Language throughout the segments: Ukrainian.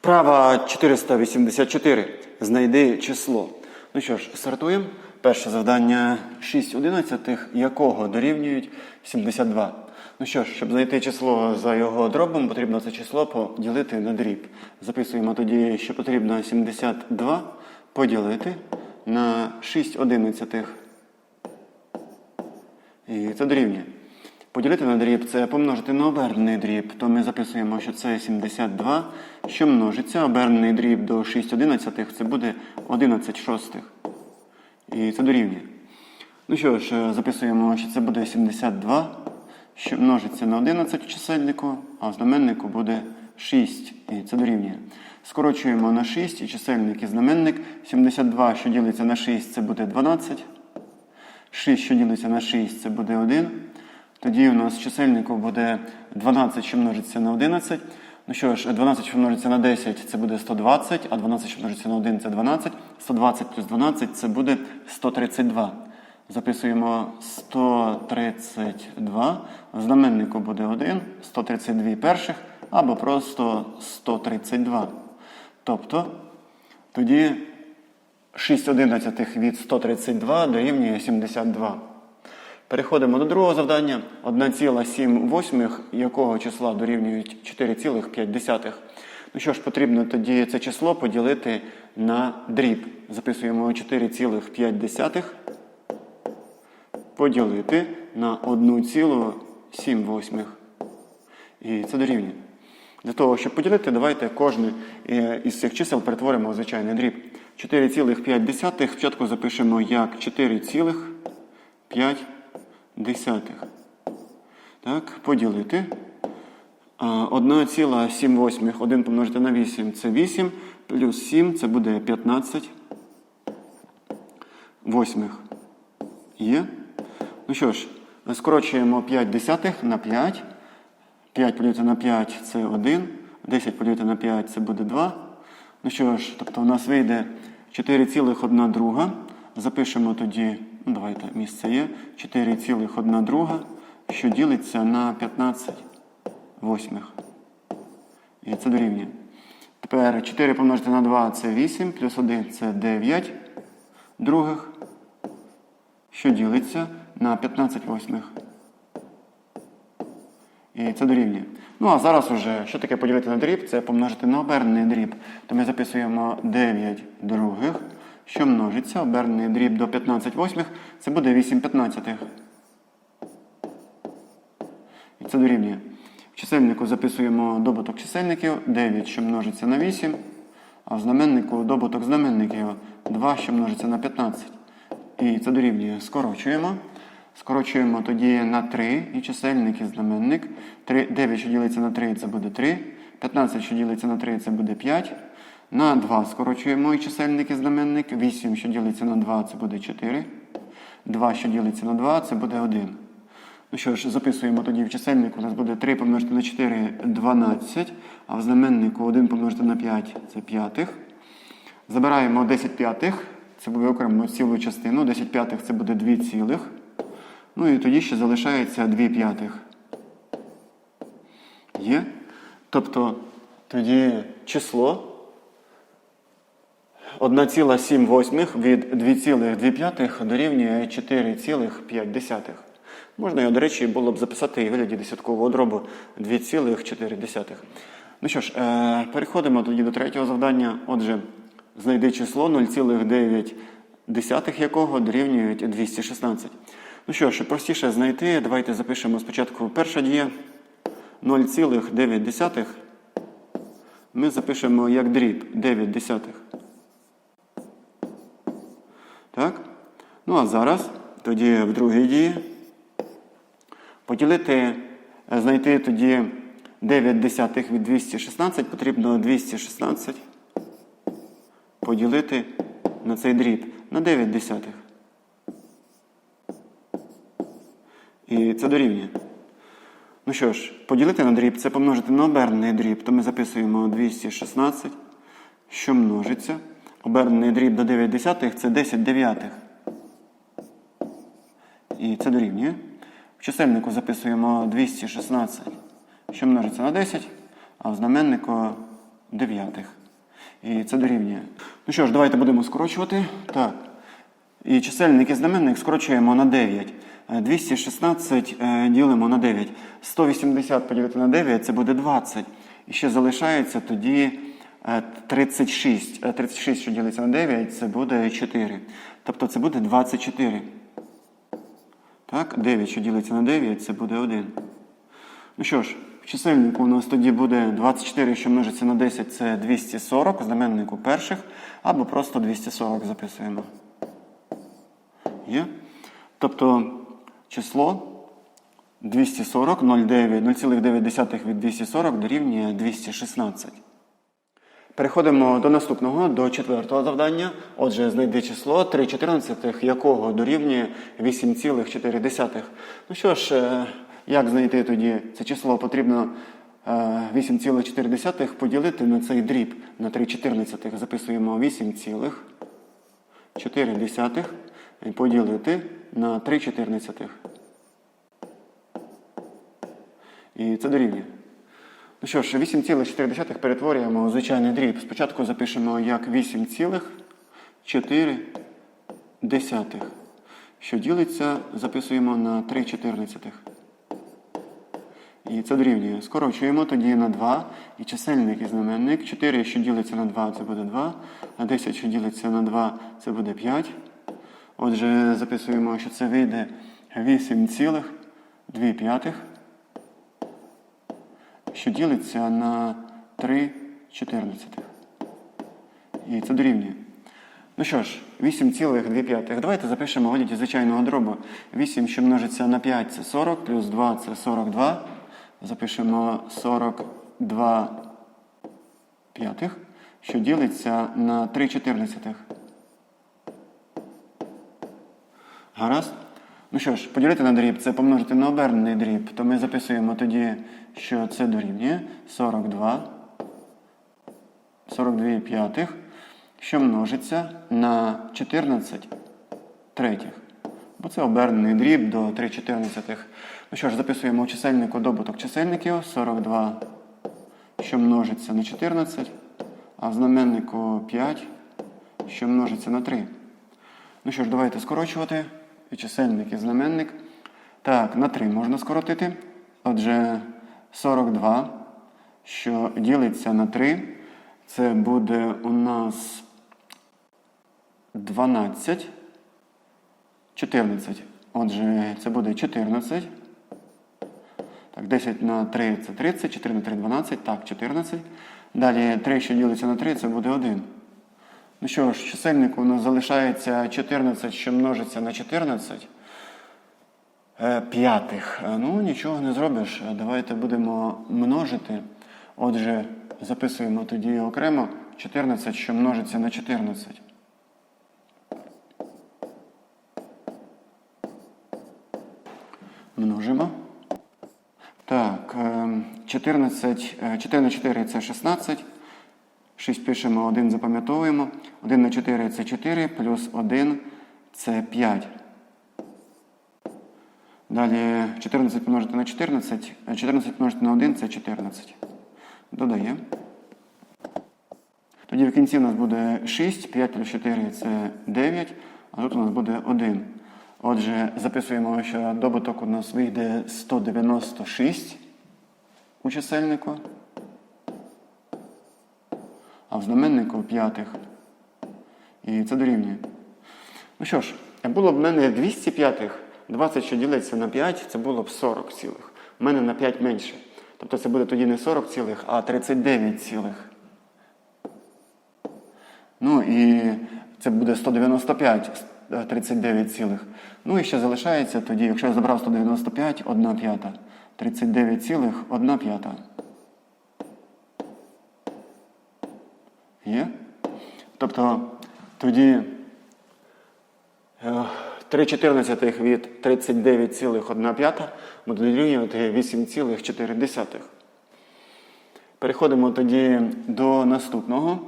Вправа 484. Знайди число. Ну що ж, стартуємо. Перше завдання 6 одинадцятих, якого дорівнюють 72. Ну що ж, щоб знайти число за його дробом, потрібно це число поділити на дріб. Записуємо тоді, що потрібно 72 поділити на 6 одинадцятих. І це дорівнює. Поділити на дріб це помножити на обернений дріб, то ми записуємо, що це 72, що множиться. Обернений дріб до 6 одинадцятих це буде 11 шостих. І це дорівнює. Ну що ж, е, записуємо, що це буде 72, що множиться на 11 в чисельнику, а в знаменнику буде 6. І це дорівнює. Скорочуємо на 6 і чисельник і знаменник. 72, що ділиться на 6, це буде 12. 6, що ділиться на 6, це буде 1. Тоді у нас чисельнику буде 12, що множиться на 11. Ну що ж, 12, що множиться на 10, це буде 120, а 12, що множиться на 1, це 12. 120 плюс 12 це буде 132. Записуємо 132. В знаменнику буде 1, 132 перших, або просто 132. Тобто, тоді 6 одинадцятих від 132 дорівнює 72. Переходимо до другого завдання. 1,7 якого числа дорівнюють 4,5. Ну що ж, потрібно тоді це число поділити на дріб. Записуємо 4,5 поділити на 1,7. І це дорівнює. Для того, щоб поділити, давайте кожне е, із цих чисел перетворимо у звичайний дріб. 4,5 спочатку запишемо як 4,5 десятих. Так, поділити. А, 1,7 восьмих. 1 помножити на 8 це 8, плюс 7 це буде 15 восьмих. Є. Ну що ж, скорочуємо 5 десятих на 5. 5 поділити на 5 це 1. 10 поділити на 5 це буде 2. Ну що ж, тобто у нас вийде 4,1 друга. Запишемо тоді, давайте місце є, 4,1 друга, що ділиться на 15 восьмих. І це дорівнює. Тепер 4 помножити на 2 це 8, плюс 1 це 9 других, що ділиться на 15 восьмих. І це дорівнює. Ну а зараз уже, що таке поділити на дріб? Це помножити на обернений дріб. То ми записуємо 9 других, що множиться. Обернений дріб до 15 восьмих, це буде 8 п'ятнадцятих. І це дорівнює. В чисельнику записуємо добуток чисельників 9, що множиться на 8, а в знаменнику добуток знаменників 2, що множиться на 15. І це дорівнює. Скорочуємо. Скорочуємо тоді на 3 і чисельник і знаменник. 3, 9, що ділиться на 3, це буде 3. 15, що ділиться на 3, це буде 5. На 2 скорочуємо і чисельник і знаменник. 8, що ділиться на 2, це буде 4. 2, що ділиться на 2, це буде 1. Ну що ж, записуємо тоді в чисельнику. У нас буде 3 помножити на 4 12, а в знаменнику 1 помножити на 5 це п'ятих. Забираємо 10 п'ятих, це буде окремо цілу частину. 10 п'ятих це буде 2 цілих. Ну і тоді ще залишається 2 п'ятих. Є? Тобто тоді число 1,7 від 2,2 дорівнює 4,5. Можна його, до речі, було б записати і вигляді десяткового дробу 2,4. Ну що ж, е, переходимо тоді до третього завдання. Отже, знайди число 0,9 якого дорівнюють 216. Ну що ж, простіше знайти, давайте запишемо спочатку перша дія 0,9. Ми запишемо як дріб 9 десятих. Так? Ну а зараз, тоді в другій дії, поділити, е, знайти тоді 9 десятих від 216, потрібно 216 поділити на цей дріб на 9 десятих. І це дорівнює. Ну що ж, поділити на дріб це помножити на обернений дріб, то ми записуємо 216, що множиться. Обернений дріб до 9 десятих це 10 дев'ятих. І це дорівнює. В чисельнику записуємо 216, що множиться на 10, а в знаменнику дев'ятих. І це дорівнює. Ну що ж, давайте будемо скорочувати. Так. І чисельник і знаменник скорочуємо на 9. Е, 216 е, ділимо на 9. 180 поділити на 9 це буде 20. І ще залишається тоді е, 36. Е, 36, що ділиться на 9, це буде 4. Тобто це буде 24. Так, 9, що ділиться на 9, це буде 1. Ну що ж, в чисельнику у нас тоді буде 24, що множиться на 10, це 240, в знаменнику перших, або просто 240 записуємо. Є? Тобто число 240, 0,9 0,9 від 240 дорівнює 216. Переходимо до наступного, до четвертого завдання. Отже, знайди число 3 чотирнадцятих, якого дорівнює 8,4. Ну що ж, е, як знайти тоді це число? Потрібно е, 8,4 поділити на цей дріб на 3 чотирнадцятих. Записуємо 8,4 і поділити на 3 чотирнадцятих. І це дорівнює. Ну що ж, 8,4 перетворюємо у звичайний дріб. Спочатку запишемо як 8,4, що ділиться, записуємо на 3 чотирнадцятих. І це дорівнює. Скорочуємо тоді на 2. І чисельник і знаменник. 4, що ділиться на 2, це буде 2. А 10, що ділиться на 2, це буде 5. Отже, записуємо, що це вийде 8,2 п'ятих що ділиться на 3 чотирнадцятих. І це дорівнює. Ну що ж, 8,2. Давайте запишемо в звичайного дробу. 8, що множиться на 5, це 40, плюс 2 це 42. Запишемо 42 п'ятих, що ділиться на 3 чотирнадцятих. Гаразд? Ну що ж, поділити на дріб це помножити на обернений дріб, то ми записуємо тоді, що це дорівнює 42, 42 п'ятих, що множиться на 14 третіх. Бо це обернений дріб до 3 чотирнадцятих. Ну що ж, записуємо у чисельнику добуток чисельників 42, що множиться на 14, а в знаменнику 5, що множиться на 3. Ну що ж, давайте скорочувати. І чисельник і знаменник. Так, на 3 можна скоротити. Отже, 42, що ділиться на 3, це буде у нас 12, 14. Отже, це буде 14. Так, 10 на 3 це 30, 4 на 3 12, так, 14. Далі 3, що ділиться на 3, це буде 1. Ну що ж, чисельнику у нас залишається 14, що множиться на 14 е, п'ятих. Е, Ну, нічого не зробиш. Е, Давайте будемо множити. Отже, записуємо тоді окремо 14, що множиться на 14. Множимо. Так, е, 14, е, 4 на 4 це 16. 6 пишемо, 1 запам'ятовуємо. 1 на 4 це 4, плюс 1 це 5. Далі 14 помножити на 14, 14 помножити на 1 це 14. Додаємо. Тоді в кінці у нас буде 6, 5 плюс 4 це 9, а тут у нас буде 1. Отже, записуємо, що добуток у нас вийде 196 у чисельнику а в знаменнику п'ятих. І це дорівнює. Ну що ж, було б в мене 200 п'ятих, 20, що ділиться на 5, це було б 40 цілих. У мене на 5 менше. Тобто це буде тоді не 40 цілих, а 39 цілих. Ну і це буде 195, 39 цілих. Ну і ще залишається тоді, якщо я забрав 195, 1 п'ята. 39 цілих, 1 п'ята. Є? Тобто тоді 3 чотирнадцятих від 39,1 буде дорівнювати 8,4. Переходимо тоді до наступного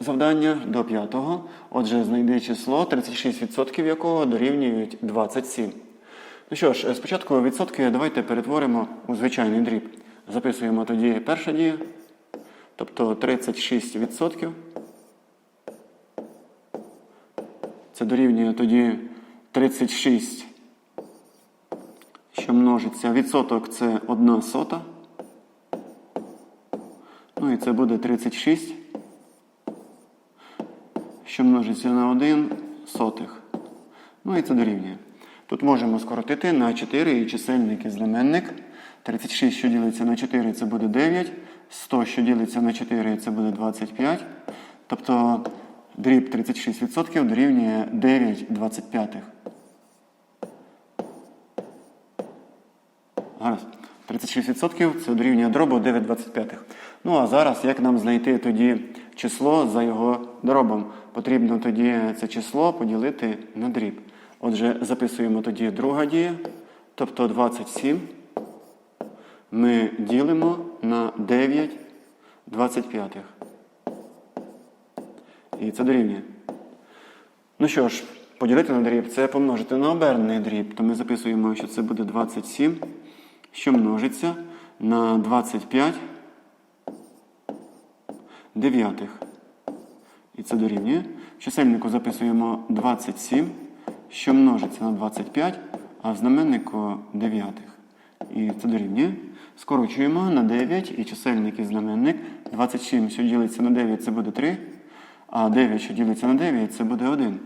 завдання, до п'ятого. Отже, знайди число, 36% якого дорівнюють 27. Ну що ж, спочатку відсотки давайте перетворимо у звичайний дріб. Записуємо тоді перша дія. Тобто 36%. Це дорівнює тоді 36, що множиться. Відсоток це 1 сота. Ну і це буде 36, що множиться на 1 сотих. Ну і це дорівнює. Тут можемо скоротити на 4 і чисельник і знаменник. 36, що ділиться на 4, це буде 9. 100, що ділиться на 4, це буде 25. Тобто дріб 36% дорівнює 9 25. Гаразд. 36% це дорівнює дробу 9 25. Ну а зараз як нам знайти тоді число за його дробом? Потрібно тоді це число поділити на дріб. Отже, записуємо тоді друга дія, тобто 27 ми ділимо на 9 25. І це дорівнює. Ну що ж, поділити на дріб це помножити на обернений дріб. То ми записуємо, що це буде 27, що множиться на 25 дев'ятих. І це дорівнює. В чисельнику записуємо 27, що множиться на 25, а в знаменнику дев'ятих. І це дорівнює. Скорочуємо на 9 і чисельник і знаменник. 27, що ділиться на 9, це буде 3. А 9, що ділиться на 9, це буде 1.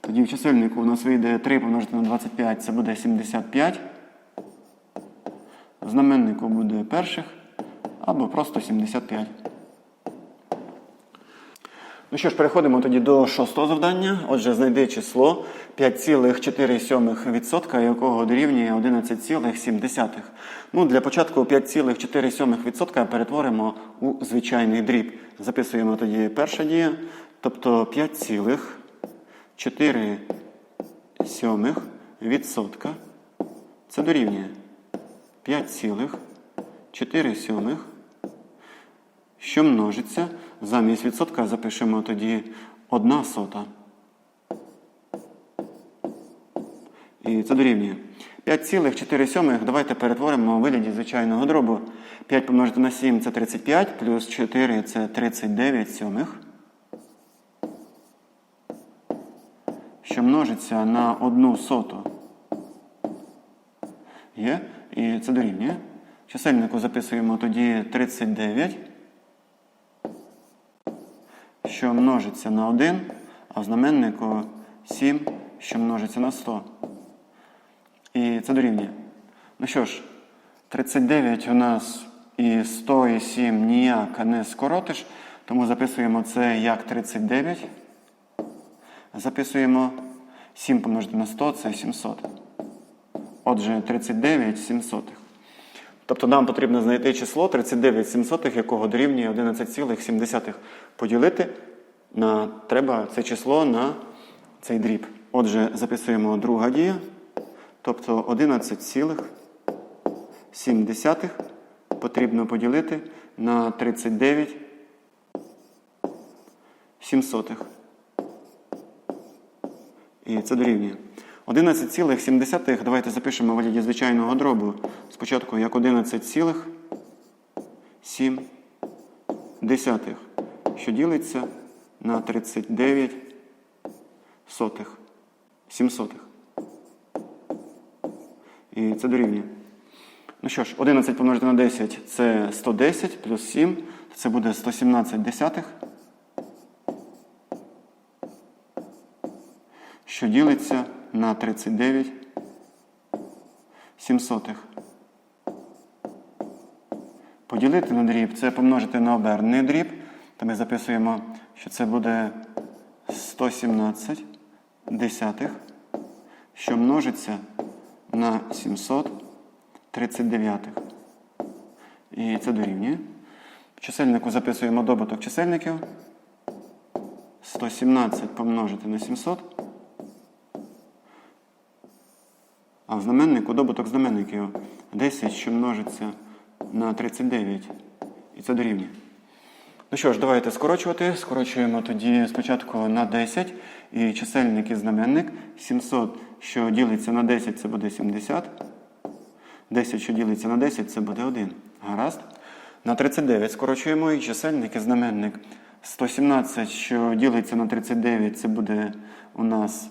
Тоді в чисельнику у нас вийде 3 помножити на 25, це буде 75. В знаменнику буде перших або просто 75. Ну що ж, переходимо тоді до шостого завдання. Отже, знайди число 5,4%, якого дорівнює 11,7. Ну, для початку 5,4% перетворимо у звичайний дріб. Записуємо тоді перша дія, тобто 5,4%. Це дорівнює 5,4 що множиться. Замість відсотка запишемо тоді 1 сота. І це дорівнює. 5,4 давайте перетворимо у вигляді звичайного дробу. 5 помножити на 7 це 35, плюс 4 це 39 сьомих. Що множиться на 1 соту. Є. І це дорівнює. Чисельнику записуємо тоді 39 що множиться на 1, а в знаменнику 7, що множиться на 100. І це дорівнює. Ну що ж, 39 у нас і 100 і 7 ніяк не скоротиш, тому записуємо це як 39. Записуємо 7 помножити на 100 це 700. Отже, 39 700. Тобто нам потрібно знайти число 39 700, якого дорівнює 11,7. Поділити на, треба це число на цей дріб. Отже, записуємо друга дія. Тобто 11,7 потрібно поділити на 39 700. І це дорівнює. 11,7 давайте запишемо в вигляді звичайного дробу. Спочатку як 11,7, що ділиться на 39 сотих. 7 сотих. І це дорівнює. Ну що ж, 11 помножити на 10 це 110 плюс 7, це буде 117 десятих. Що ділиться на 39 сімсотих. Поділити на дріб це помножити на обернений дріб. То ми записуємо, що це буде 117 десятих, що множиться на 739. І це дорівнює. В чисельнику записуємо добуток чисельників. 117 помножити на 700. А в знаменнику добуток знаменників 10, що множиться на 39. І це дорівнює. Ну що ж, давайте скорочувати. Скорочуємо тоді спочатку на 10. І чисельник і знаменник. 700, що ділиться на 10, це буде 70. 10, що ділиться на 10, це буде 1. Гаразд. На 39 скорочуємо і чисельник і знаменник. 117, що ділиться на 39, це буде у нас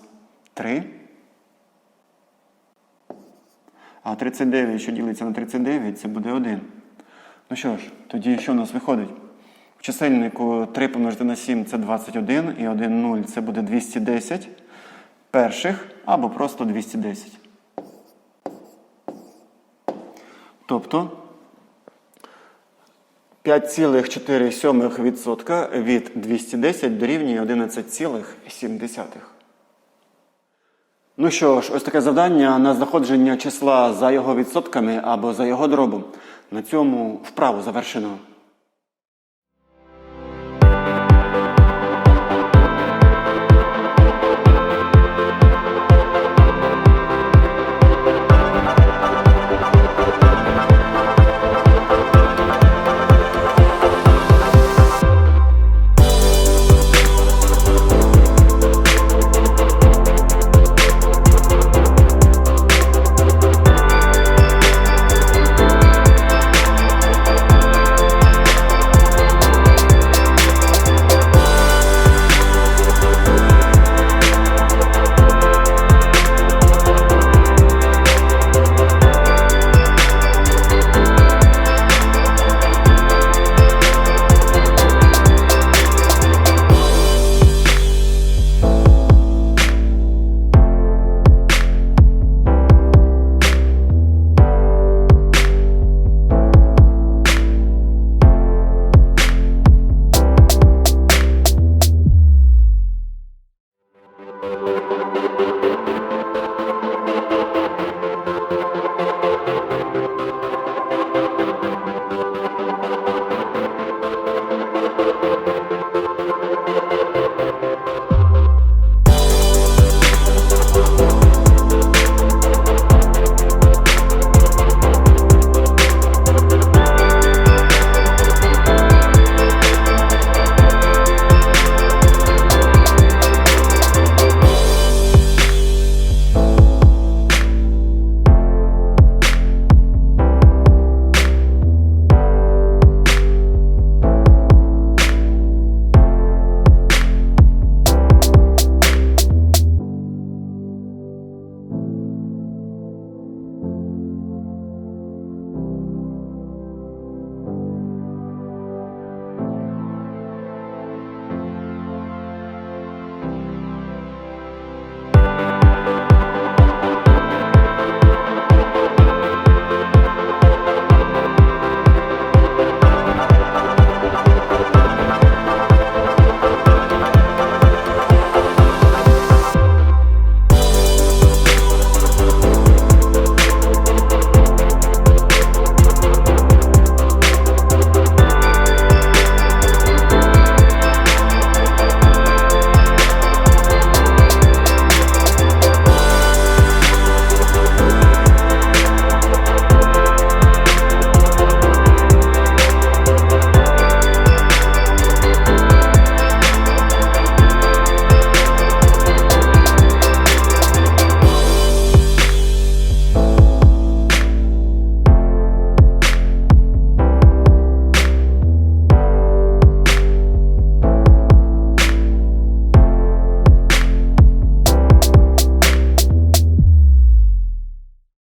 3. А 39, що ділиться на 39, це буде 1. Ну що ж, тоді що у нас виходить? В чисельнику 3 помножити на 7 це 21, і 1 0 це буде 210 перших або просто 210. Тобто 5,4% від 210 дорівнює 11,7. Ну що ж, ось таке завдання на знаходження числа за його відсотками або за його дробом. На цьому вправу завершено.